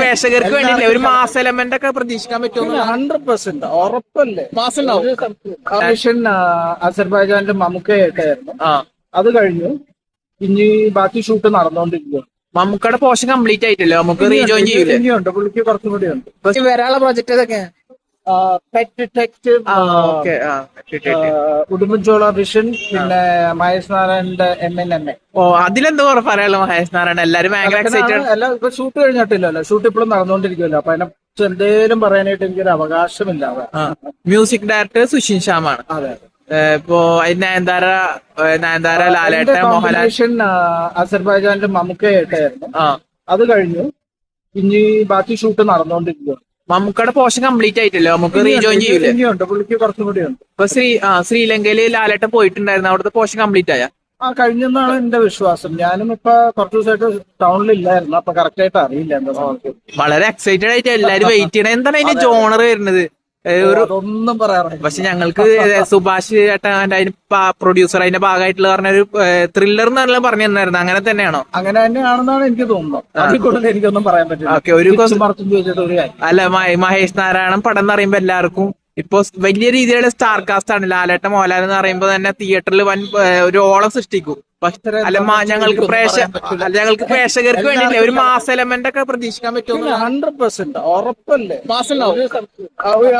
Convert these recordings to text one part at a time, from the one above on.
പ്രേക്ഷകർക്ക് വേണ്ടിയില്ലേ? ഒരു mass element ഒക്കെ പ്രതീക്ഷിക്കാൻ പറ്റുമോ? ഹൺഡ്രഡ് പെർസെന്റ് ഉറപ്പല്ലേ? മാസം അസർബൈജാന്റെ മമുക്കയായിട്ടായിരുന്നു അത് കഴിഞ്ഞു. ഇനി ബാക്കി ഷൂട്ട് നടന്നുകൊണ്ടിരിക്കുന്നു മമ്മൂക്കയുടെ പോഷൻ കംപ്ലീറ്റ് ആയിട്ടില്ല? നമുക്ക് റീജോയിൻ ചെയ്യില്ലേ ഉണ്ട് പുള്ളിക്ക് കുറച്ചും കൂടി ഉണ്ട്. വരാനുള്ള പ്രോജക്റ്റ് ഏതൊക്കെ പെറ്റ് ഡിറ്റക്റ്റീവ് ഉടുമ്പൻചോള വിഷൻ പിന്നെ മഹേഷ് നാരായണന്റെ M N M A O അതിലെന്തോ പറയാലോ മഹേഷ് നാരായണൻ. എല്ലാരും ഭയങ്കര എക്സൈറ്റഡ് അല്ല ഇപ്പൊ ഷൂട്ട് കഴിഞ്ഞിട്ടില്ലല്ലോ. ഷൂട്ട് ഇപ്പോഴും നടന്നുകൊണ്ടിരിക്കുമല്ലോ അപ്പൊ അതിനെ കുറിച്ച് എന്തേലും പറയാനായിട്ട് എനിക്കൊരു അവകാശമില്ല. മ്യൂസിക് ഡയറക്ടർ സുഷിൻ ശ്യാമാണ്. അതെ ഇപ്പോ നയൻതാര നയൻതാര ലാലേട്ടൻ മോഹൻലാൽ. അസർബൈജാനിലെ മമ്മൂക്കയായിട്ടായിരുന്നു. അത് കഴിഞ്ഞു. ഇനി ബാക്കി ഷൂട്ട് നടന്നുകൊണ്ടിരിക്കുന്നു മമ്മൂക്കയുടെ പോഷൻ കംപ്ലീറ്റ് ആയിട്ടില്ല? നമുക്ക് റീജോയിൻ ചെയ്യൂലേ? ഇനിയുണ്ട്. പുള്ളിക്ക് കുറച്ചും കൂടി ഉണ്ട്. ഇപ്പൊ ശ്രീ ആ ശ്രീലങ്കയിൽ ലാലേട്ടൻ പോയിട്ടുണ്ടായിരുന്നു. അവിടുത്തെ പോഷൻ കംപ്ലീറ്റ് ആയ? ആ കഴിഞ്ഞെന്നാണ് എന്റെ വിശ്വാസം. ഞാനും ഇപ്പൊ കുറച്ച് ദിവസമായിട്ട് ടൗണിൽ ഇല്ലായിരുന്നു അപ്പൊ കറക്റ്റ് ആയിട്ട് അറിയില്ല എന്താ വളരെ എക്സൈറ്റഡ് ആയിട്ട് എല്ലാരും വെയിറ്റ് ചെയ്യണം. എന്താണ് അതിന്റെ ജോണർ വരുന്നത്? പറയാറില്ല പക്ഷെ ഞങ്ങൾക്ക് സുഭാഷ് ഏട്ടൻ അതിന് പ്രൊഡ്യൂസർ അതിന്റെ ഭാഗമായിട്ടുള്ള പറഞ്ഞ ഒരു ത്രില്ലർ എന്നെല്ലാം പറഞ്ഞു തന്നായിരുന്നു അങ്ങനെ തന്നെയാണോ? അങ്ങനെ തന്നെയാണെന്നാണ് എനിക്ക് തോന്നുന്നത്. അതിൽ കൂടുതൽ എനിക്കൊന്നും പറയാൻ പറ്റില്ല. ഓക്കെ ഒരു അല്ല മഹേഷ് നാരായണൻ പടം എന്ന് പറയുമ്പോ എല്ലാവർക്കും ഇപ്പൊ വലിയ രീതിയിലുള്ള സ്റ്റാർ കാസ്റ്റ് ആണ്. ലാലേട്ട മോഹൻലാൽ എന്ന് പറയുമ്പോ തന്നെ തിയേറ്ററിൽ വൻ ഒരു ഓളം സൃഷ്ടിക്കും. പക്ഷെ അല്ല മ- ഞങ്ങൾക്ക് പ്രേക്ഷ അല്ല ഞങ്ങൾക്ക് പ്രേക്ഷകർക്ക് വേണ്ടിയില്ലേ. ഒരു മാസ് എലമെന്റ് ഒക്കെ പ്രതീക്ഷിക്കാൻ പറ്റുമോ? ഹൺഡ്രഡ് പെർസെന്റ് ഉറപ്പല്ലേ?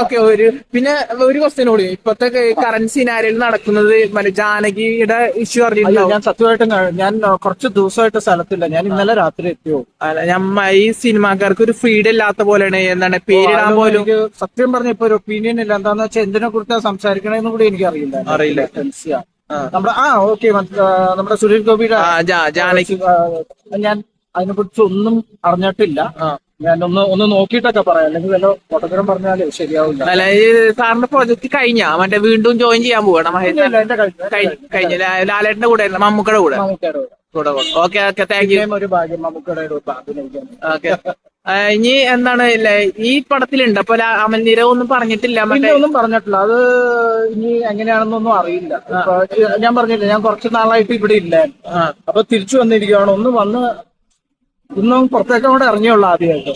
ഓക്കെ ഒരു പിന്നെ ഒരു ക്വസ്റ്റ്യൻ കൂടി. ഇപ്പത്തെ കറൻസി സിനാരിയിൽ നടക്കുന്നത് മറ്റേ ജാനകിയുടെ ഇഷ്യൂ അറിഞ്ഞിട്ടുണ്ടാവും. ഞാൻ സത്യമായിട്ടും ഞാൻ കുറച്ച് ദിവസമായിട്ട് സ്ഥലത്തില്ല. ഞാൻ ഇന്നലെ രാത്രി എത്തിയോ? അല്ല ഞമ്മ ഈ സിനിമാക്കാർക്ക് ഒരു ഫ്രീഡം ഇല്ലാത്ത പോലെയാണ്. എന്താണ് പേരിടാൻ പോലും സത്യം പറഞ്ഞ ഇപ്പൊ ഒരു ഒപ്പീനിയൻ ഇല്ല. എന്താന്ന് വെച്ചാൽ എന്തിനെ കുറിച്ചാണ് സംസാരിക്കണേന്ന് കൂടി എനിക്ക് അറിയില്ല. അറിയില്ല. നമ്മുടെ ആ ഓക്കെ നമ്മുടെ സുരേഷ് ഗോപിയുടെ ഞാൻ അതിനെ കുറിച്ച് ഒന്നും അറിഞ്ഞിട്ടില്ല. ഞാൻ ഒന്ന് ഒന്ന് നോക്കിയിട്ടൊക്കെ പറയാം. അല്ലെങ്കിൽ വല്ല ഫോട്ടോഗ്രാം പറഞ്ഞാലേ ശരിയാവില്ല. അല്ല സാറിന്റെ പ്രൊജക്ട് കഴിഞ്ഞ? മറ്റേ വീണ്ടും ജോയിൻ ചെയ്യാൻ പോവാണ് കഴിഞ്ഞു. ലാലേട്ടന്റെ കൂടെ മമ്മൂക്കയുടെ കൂടെ? മമ്മൂക്കയുടെ കൂടെ. കൂടെ ഓക്കെ ഓക്കെ താങ്ക് യു ഒരു ഭാഗ്യം അഭിനയിക്കാൻ ഓക്കെ ഇനി എന്താണ് ഈ പടത്തിലുണ്ട്. അപ്പൊ അമൽ നീരവ് ഒന്നും പറഞ്ഞിട്ടില്ല ഒന്നും പറഞ്ഞിട്ടില്ല. അത് ഇനി എങ്ങനെയാണെന്നൊന്നും അറിയില്ല. ഞാൻ പറഞ്ഞില്ല ഞാൻ കുറച്ച് നാളായിട്ട് ഇവിടെ ഇല്ല. അപ്പൊ തിരിച്ചു വന്നിരിക്കുകയാണ് ഒന്ന് വന്ന് ഇന്നും പുറത്തേക്കും കൂടെ ഇറങ്ങിയുള്ള ആദ്യമായിട്ട്.